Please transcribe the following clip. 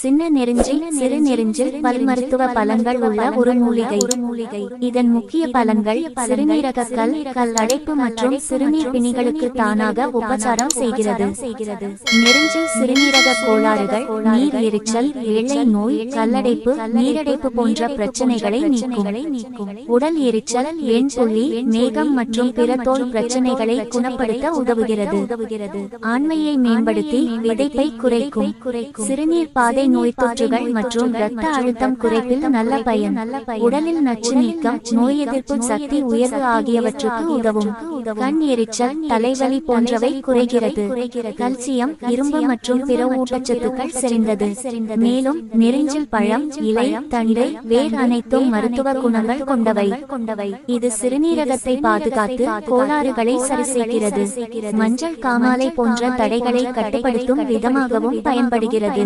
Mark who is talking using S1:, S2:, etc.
S1: சின்ன நெருஞ்சி சிறு நெருஞ்சில் பல் மருத்துவ பலன்கள் உள்ள ஒரு மூலிகை. மூலிகை. இதன் முக்கிய பலன்கள் சிறுநீரக கல் கல் அடைப்பு மற்றும் சிறுநீர் பிணிகளுக்கு தானாக உபச்சாரம் செய்கிறது. நெருஞ்சில் சிறுநீரக கோளாறுகள் நீர் எரிச்சல் வெள்ளை நோய் கல்லடைப்பு நீரடைப்பு போன்ற பிரச்சனைகளை நீக்கும். நீக்கும். உடல் எரிச்சல் வெண் புள்ளி மேகம் மற்றும் பிற தோல் பிரச்சனைகளை குணப்படுத்த உதவுகிறது. உதவுகிறது. ஆண்மையை மேம்படுத்தி விதைப்பை குறைக்கும். குறைக்கும். சிறுநீர் பாதை நோய் தொற்றுகள் மற்றும் இரத்த அழுத்தம் குறைப்பில் நல்ல பயன். உடலில் நச்சு நீக்கம் நோய் எதிர்ப்பு சக்தி உயர்வு ஆகியவற்றுக்கு உதவும். கண் எரிச்சல் தலைவலி போன்றவை குறைகிறது. கல்சியம் இரும்பு மற்றும் பிற ஊட்டச்சத்துக்கள் செறிந்தது. மேலும் நெருஞ்சில் பழம் இலை தண்டு வேர் அனைத்தும் மருத்துவ குணங்கள் கொண்டவை. கொண்டவை. இது சிறுநீரகத்தை பாதுகாத்து கோளாறுகளை சரி செய்கிறது மஞ்சள் காமாலை போன்ற தடைகளை கட்டுப்படுத்தும் விதமாகவும் பயன்படுகிறது.